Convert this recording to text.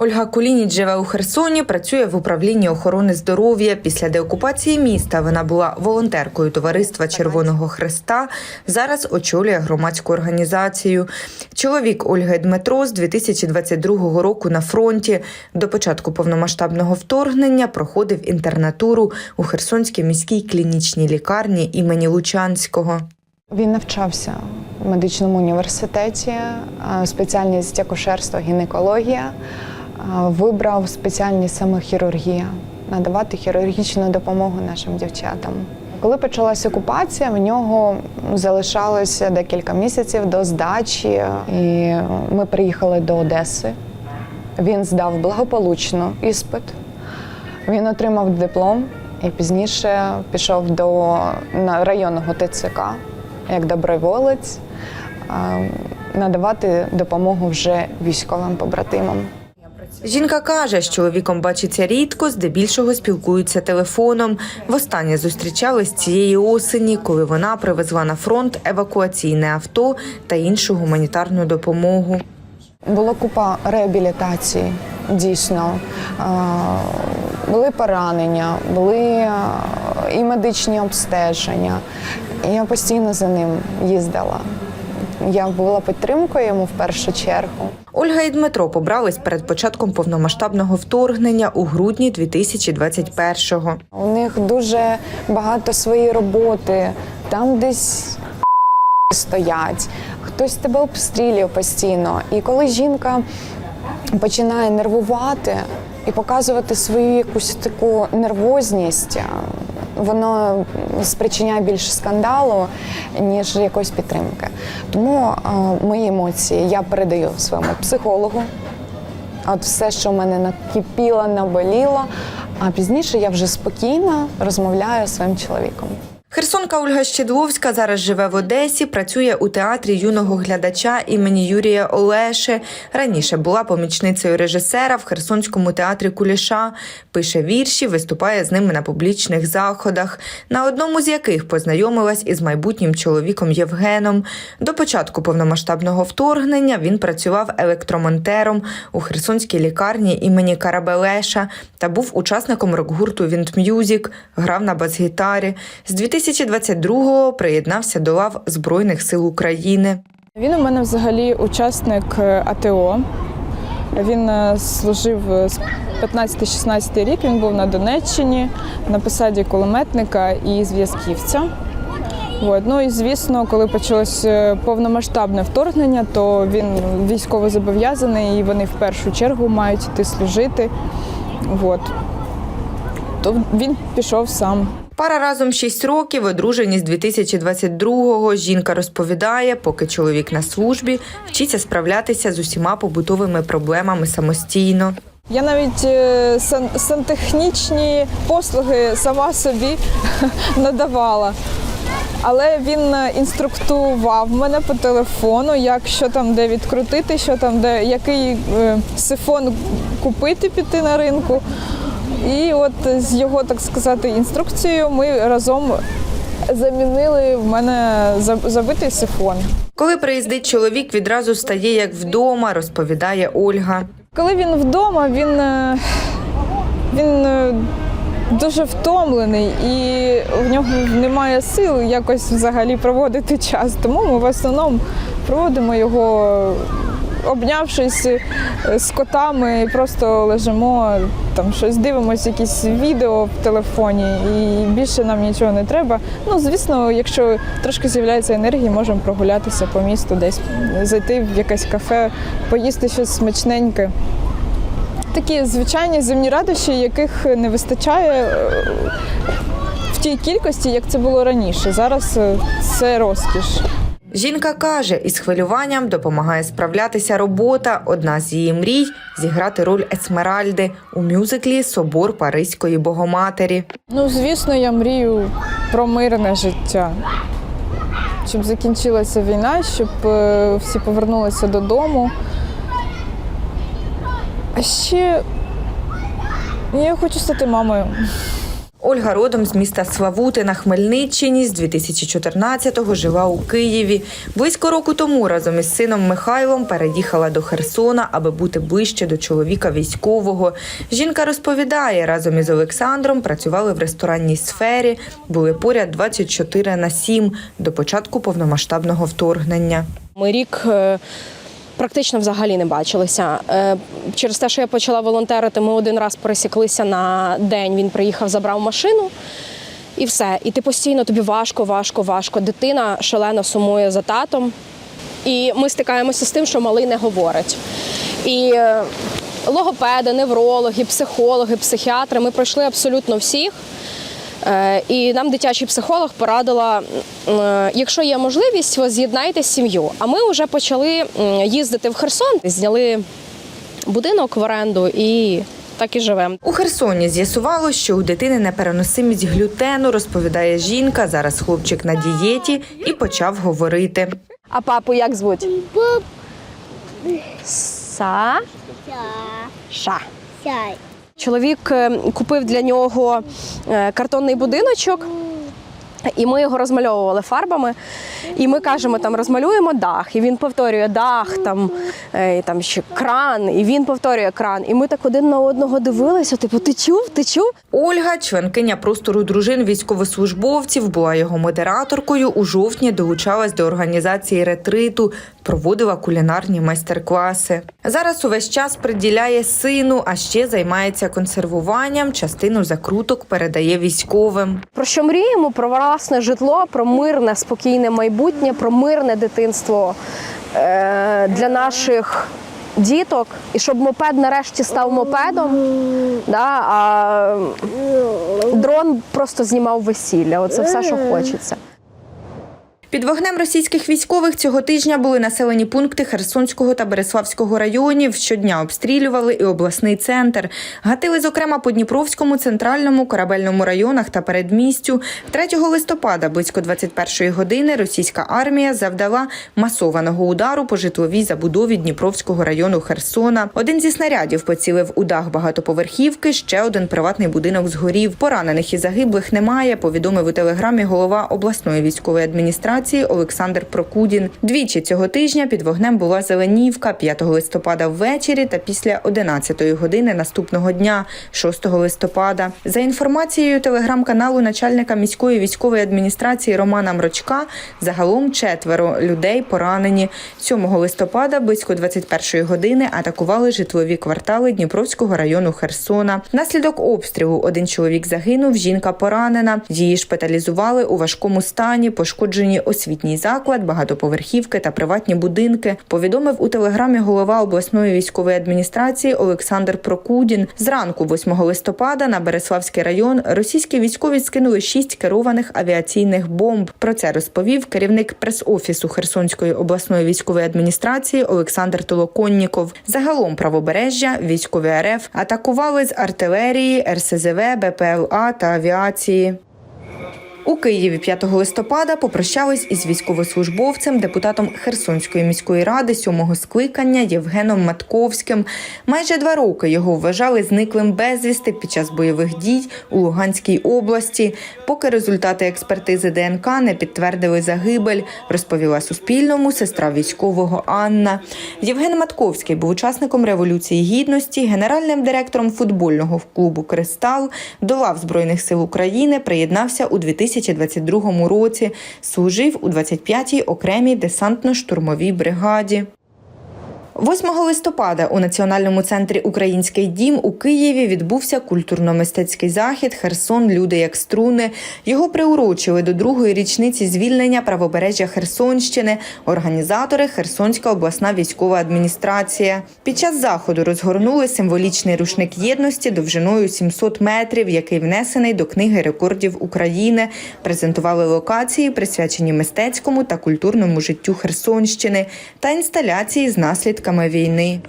Ольга Кулініч живе у Херсоні, працює в управлінні охорони здоров'я. Після деокупації міста вона була волонтеркою товариства Червоного Хреста. Зараз очолює громадську організацію. Чоловік Ольги Дмитро з 2022 року на фронті. До початку повномасштабного вторгнення проходив інтернатуру у Херсонській міській клінічній лікарні імені Лучанського. Він навчався в медичному університеті, спеціальність акушерство, гінекологія. Вибрав спеціальність саме хірургія, надавати хірургічну допомогу нашим дівчатам. Коли почалася окупація, в нього залишалося декілька місяців до здачі, і ми приїхали до Одеси. Він здав благополучно іспит. Він отримав диплом і пізніше пішов до районного ТЦК як доброволець надавати допомогу вже військовим побратимам. Жінка каже, з чоловіком бачиться рідко, здебільшого спілкуються телефоном. Востаннє зустрічались цієї осені, коли вона привезла на фронт евакуаційне авто та іншу гуманітарну допомогу. Було купа реабілітацій, дійсно. Були поранення, були і медичні обстеження. Я постійно за ним їздила. Я була підтримкою йому в першу чергу. Ольга і Дмитро побрались перед початком повномасштабного вторгнення у грудні 2021-го. У них дуже багато своєї роботи, там десь стоять, хтось тебе обстрілює постійно. І коли жінка починає нервувати і показувати свою якусь таку нервозність, воно спричиняє більше скандалу, ніж якоїсь підтримки. Тому е, мої емоції я передаю своєму психологу. От все, що в мене накипіло, наболіло. А пізніше я вже спокійно розмовляю зі своїм чоловіком. Херсонка Ольга Щедловська зараз живе в Одесі, працює у театрі юного глядача імені Юрія Олеше. Раніше була помічницею режисера в Херсонському театрі Куліша. Пише вірші, виступає з ними на публічних заходах, на одному з яких познайомилась із майбутнім чоловіком Євгеном. До початку повномасштабного вторгнення він працював електромонтером у Херсонській лікарні імені Карабелеша та був учасником рок-гурту Вінт М'юзік, грав на бас-гітарі. З 2022-го приєднався до лав Збройних сил України. Він у мене взагалі учасник е, АТО. Він е, служив е, з 15-16 рік. Він був на Донеччині на посаді кулеметника і зв'язківця. От. Ну і звісно, коли почалось повномасштабне вторгнення, то він військово зобов'язаний і вони в першу чергу мають йти служити. От. То він пішов сам. Пара разом 6 років, одружені з 2022-го. Жінка розповідає, поки чоловік на службі, вчиться справлятися з усіма побутовими проблемами самостійно. Я навіть е, сан- сантехнічні послуги сама собі надавала. Але він е, інструктував мене по телефону, як що там де відкрутити, що там де який е, сифон купити піти на ринку. І от з його, так сказати, інструкцією ми разом замінили в мене забитий сифон. Коли приїздить чоловік, відразу стає як вдома, розповідає Ольга. Коли він вдома, він, е, він е, дуже втомлений і в нього немає сил якось взагалі проводити час. Тому ми в основному проводимо його, обнявшись е, з котами, і просто лежимо, там щось дивимося, якісь відео в телефоні, і більше нам нічого не треба. Ну, звісно, якщо трошки з'являється енергія, можемо прогулятися по місту, десь зайти в якесь кафе, поїсти щось смачненьке. Такі звичайні земні радощі, яких не вистачає е, в тій кількості, як це було раніше. Зараз е, це розкіш. Жінка каже, із хвилюванням допомагає справлятися робота. Одна з її мрій зіграти роль Есмеральди у мюзиклі Собор Паризької Богоматері. Ну, звісно, я мрію про мирне життя. Щоб закінчилася війна, щоб е, всі повернулися додому. А ще я хочу стати мамою. Ольга родом з міста Славути на Хмельниччині з 2014-го жила у Києві. Близько року тому разом із сином Михайлом переїхала до Херсона, аби бути ближче до чоловіка військового. Жінка розповідає, разом із Олександром працювали в ресторанній сфері, були поряд 24 на 7 до початку повномасштабного вторгнення. Ми рік е, практично взагалі не бачилися. Е, Через те, що я почала волонтерити, ми один раз пересіклися на день. Він приїхав, забрав машину. І все. І ти постійно тобі важко, важко, важко. Дитина шалено сумує за татом. І ми стикаємося з тим, що малий не говорить. І е, логопеди, неврологи, психологи, психіатри ми пройшли абсолютно всіх. Е, І нам дитячий психолог порадила, е, якщо є можливість, ви з'єднайте сім'ю. А ми вже почали їздити в Херсон, зняли будинок в оренду і так і живемо. У Херсоні з'ясувало, що у дитини непереносимість глютену, розповідає жінка. Зараз хлопчик на дієті і почав говорити. А папу як звуть? Са. Ша. Сяй. Чоловік е, купив для нього е, картонний будиночок. І ми його розмальовували фарбами. І ми кажемо, там розмалюємо дах. І він повторює дах, там, е, і там ще кран, і він повторює кран. І ми так один на одного дивилися: типу, ти чув? Ти чув? Ольга, членкиня простору дружин військовослужбовців, була його модераторкою. У жовтні долучалась до організації ретриту, проводила кулінарні майстер-класи. Зараз увесь час приділяє сину, а ще займається консервуванням. Частину закруток передає військовим. Про що мріємо? Про власне житло, про мирне, спокійне майбутнє, про мирне дитинство е, для наших діток. І щоб мопед нарешті став мопедом, да, а дрон просто знімав весілля. Оце все, що хочеться. Під вогнем російських військових цього тижня були населені пункти Херсонського та Береславського районів. Щодня обстрілювали і обласний центр. Гатили, зокрема, по Дніпровському, центральному, корабельному районах та передмістю. 3 листопада, близько 21-ї години, російська армія завдала масованого удару по житловій забудові Дніпровського району Херсона. Один зі снарядів поцілив у дах багатоповерхівки. Ще один приватний будинок згорів. Поранених і загиблих немає. Повідомив у телеграмі голова обласної військової адміністрації Олександр Прокудін. Двічі цього тижня під вогнем була Зеленівка 5 листопада ввечері та після 11 години наступного дня, 6 листопада. За інформацією телеграм-каналу начальника міської військової адміністрації Романа Мрочка, загалом четверо людей поранені. 7 листопада близько 21 години атакували житлові квартали Дніпровського району Херсона. Внаслідок обстрілу один чоловік загинув, жінка поранена. Її шпиталізували у важкому стані, пошкоджені освітній заклад, багатоповерхівки та приватні будинки. Повідомив у телеграмі голова обласної військової адміністрації Олександр Прокудін. Зранку, 8 листопада, на Береславський район російські військові скинули шість керованих авіаційних бомб. Про це розповів керівник прес-офісу Херсонської обласної військової адміністрації Олександр Толоконніков. Загалом правобережжя військові РФ атакували з артилерії, РСЗВ, БПЛА та авіації. У Києві 5 листопада попрощались із військовослужбовцем, депутатом Херсонської міської ради сьомого скликання Євгеном Матковським. Майже два роки його вважали зниклим безвісти під час бойових дій у Луганській області. Поки результати експертизи ДНК не підтвердили загибель, розповіла Суспільному сестра військового Анна. Євген Матковський був учасником революції гідності, генеральним директором футбольного клубу Кристал, до лав збройних сил України приєднався у 2022 році. Служив у 25-й окремій десантно-штурмовій бригаді. 8 листопада у Національному центрі Український дім у Києві відбувся культурно-мистецький захід Херсон Люди як струни. Його приурочили до другої річниці звільнення правобережжя Херсонщини. Організатори Херсонська обласна військова адміністрація. Під час заходу розгорнули символічний рушник єдності довжиною 700 метрів, який внесений до книги рекордів України. Презентували локації, присвячені мистецькому та культурному життю Херсонщини та інсталяції з наслідками війни.